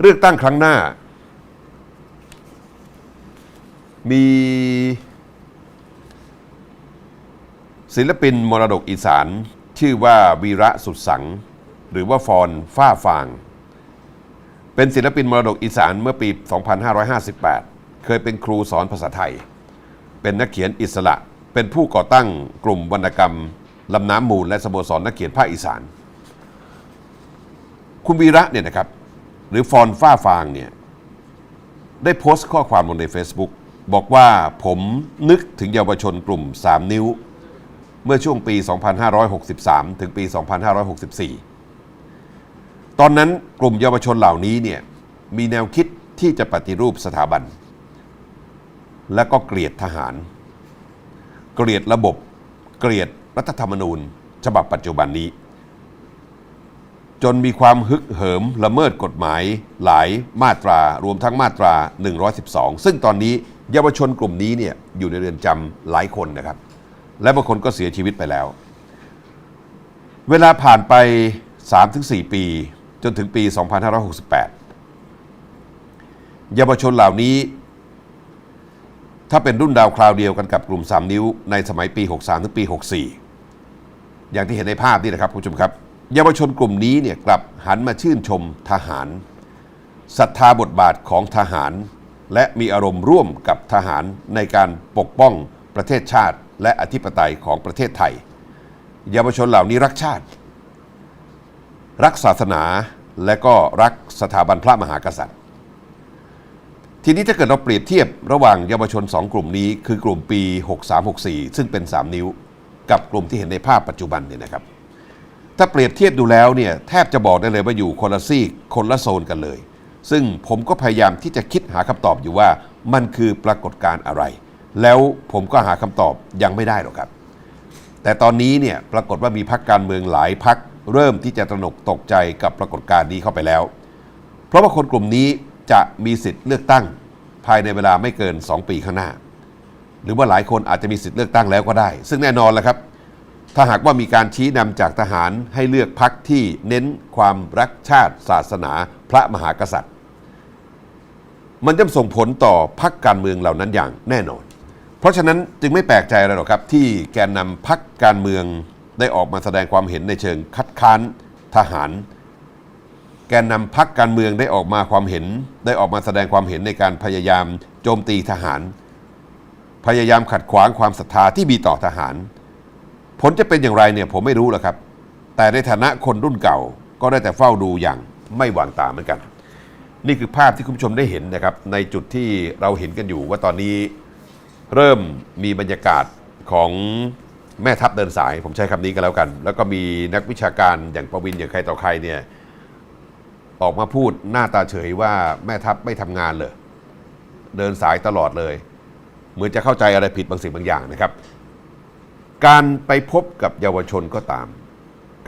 เลือกตั้งครั้งหน้า มีศิลปินมรดกอีสาน ชื่อว่าวีระสุดสัง หรือว่าฟอนฝ้าฟาง เป็นศิลปินมรดกอีสานเมื่อปี 2558 เคยเป็นครูสอนภาษาไทย เป็นนักเขียนอิสระ เป็นผู้ก่อตั้งกลุ่มวรรณกรรมลำน้ำมูลและสโมสรนักเขียนภาคอีสาน คุณวีระเนี่ยนะครับ หรือฟอนฝ้าฟางเนี่ยได้โพสต์ข้อความลงใน Facebook บอกว่าผมนึกถึงเยาวชนกลุ่ม 3 นิ้ว เมื่อช่วงปี 2563 ถึงปี 2564 ตอนนั้นกลุ่มเยาวชนเหล่านี้เนี่ยมีแนวคิดที่จะปฏิรูปสถาบัน และก็เกลียดทหาร เกลียดระบบ เกลียดรัฐธรรมนูญ ฉบับปัจจุบันนี้ จนมีความฮึกเหิมละเมิดกฎหมายหลายมาตรารวมทั้งมาตรา 112 ซึ่งตอนนี้เยาวชนกลุ่มนี้เนี่ยอยู่ในเรือนจำหลายคนนะครับ และบางคนก็เสียชีวิตไปแล้ว เวลาผ่านไป 3-4 ปี จนถึงปี 2568 เยาวชนเหล่านี้ ถ้าเป็นรุ่นดาวคราวเดียวกันกับกลุ่ม 3 นิ้วในสมัยปี 63 ถึงปี 64 อย่างที่เห็นในภาพนี่นะครับคุณผู้ชมครับ เยาวชนกลุ่มนี้เนี่ยกลับหันมาชื่นชมทหารศรัทธาบทบาทของทหาร และมีอารมณ์ร่วมกับทหารในการปกป้องประเทศชาติ และอธิปไตยของประเทศไทย เยาวชนเหล่านี้รักชาติ รักศาสนาและก็รักสถาบันพระมหากษัตริย์ ทีนี้ถ้าเกิดเราเปรียบเทียบระหว่างเยาวชน 2 กลุ่มนี้ คือกลุ่มปี 6364 ซึ่งเป็น 3 นิ้ว กับกลุ่มที่เห็นในภาพปัจจุบันเนี่ยนะครับ ถ้าเปรียบเทียบดูแล้วเนี่ยแทบจะบอกได้เลยว่าอยู่คนละซีกคนละโซนกันเลย ซึ่งผมก็พยายามที่จะคิดหาคำตอบอยู่ว่ามันคือปรากฏการณ์อะไร แล้วผมก็หาคำตอบยังไม่ได้หรอกครับ แต่ตอนนี้เนี่ยปรากฏว่ามีพักการเมืองหลายพักเริ่มที่จะตระหนกตกใจกับปรากฏการณ์นี้เข้าไปแล้ว เพราะว่าคนกลุ่มนี้จะมีสิทธิ์เลือกตั้ง ภายในเวลาไม่เกิน 2 ปีข้างหน้า หรือว่าหลายคนอาจจะมีสิทธิ์เลือกตั้งแล้วก็ได้ ซึ่งแน่นอนแหละครับ ถ้าหากว่ามีการชี้นำจากทหารให้เลือกพักที่เน้นความรักชาติศาสนาพระมหากษัตริย์ มันจะส่งผลต่อพักการเมืองเหล่านั้นอย่างแน่นอน เพราะฉะนั้นจึงไม่แปลกใจอะไรหรอกครับ ที่แกนนำพักการเมืองได้ออกมาแสดงความเห็นในเชิงคัดค้านทหาร แกนนำพักการเมืองได้ออกมาความเห็น ได้ออกมาแสดงความเห็นในการพยายามโจมตีทหาร พยายามขัดขวางความศรัทธาที่มีต่อทหาร ผลจะเป็นอย่างไรเนี่ยผมไม่รู้หรอกครับ แต่ในฐานะคนรุ่นเก่าก็ได้แต่เฝ้าดูอย่างไม่หวางตาเหมือนกัน นี่คือภาพที่คุณผู้ชมได้เห็นนะครับ ในจุดที่เราเห็นกันอยู่ว่าตอนนี้เริ่มมีบรรยากาศของแม่ทัพเดินสาย ผมใช้คำนี้ก็แล้วกัน แล้วก็มีนักวิชาการอย่างประวินอย่างใครต่อใครเนี่ยออกมาพูดหน้าตาเฉยว่าแม่ทัพไม่ทำงานเลย เดินสายตลอดเลย เหมือนจะเข้าใจอะไรผิดบางสิ่งบางอย่างนะครับ การไปพบกับเยาวชนก็ตาม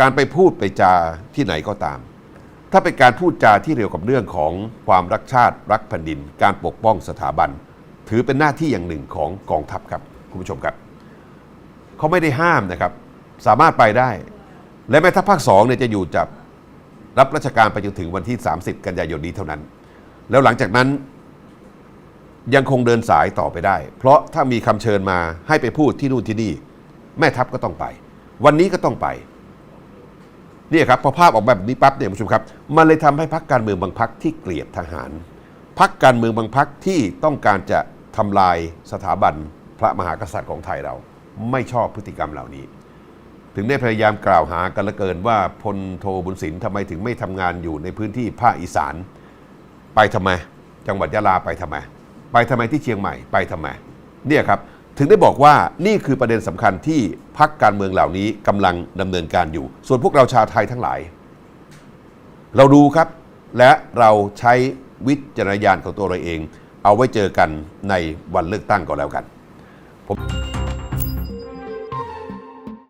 การไปพูดไปจาที่ไหนก็ตาม ถ้าเป็นการพูดจาที่เกี่ยวกับเรื่องของความรักชาติรักแผ่นดิน การปกป้องสถาบัน ถือเป็นหน้าที่อย่างหนึ่งของกองทัพครับคุณผู้ชมครับเขาไม่ได้ห้ามนะครับ สามารถไปได้ และแม้ทัพภาคสองเนี่ยจะอยู่จับรับราชการไปจนถึงวันที่ 30 กันยายนนี้เท่านั้น แล้วหลังจากนั้นยังคงเดินสายต่อไปได้ เพราะถ้ามีคำเชิญมาให้ไปพูดที่นู่นที่นี่ แม่ทัพก็ต้องไป วันนี้ก็ต้องไปนี่ครับพอภาพออกมาแบบนี้ปั๊บเนี่ยผู้ชมครับ มันเลยทำให้พักการเมืองบางพักที่เกลียดทหาร พักการเมืองบางพักที่ต้องการจะทำลายสถาบันพระมหากษัตริย์ของไทยเรา ไม่ชอบพฤติกรรมเหล่านี้ ถึงได้พยายามกล่าวหากันละเกินว่าพลโทบุญสินทำไมถึงไม่ทำงานอยู่ในพื้นที่ภาคอีสาน ไปทำไม จังหวัดยะลาไปทำไม ไปทำไมที่เชียงใหม่ไปทำไมเนี่ยครับ ถึงได้บอกว่านี่คือประเด็นสำคัญที่พักการเมืองเหล่านี้กำลังดำเนินการอยู่ ส่วนพวกเราชาวไทยทั้งหลาย เราดูครับ และเราใช้วิจารณญาณของตัวเราเอง เอาไว้เจอกันในวันเลือกตั้งก็แล้วกัน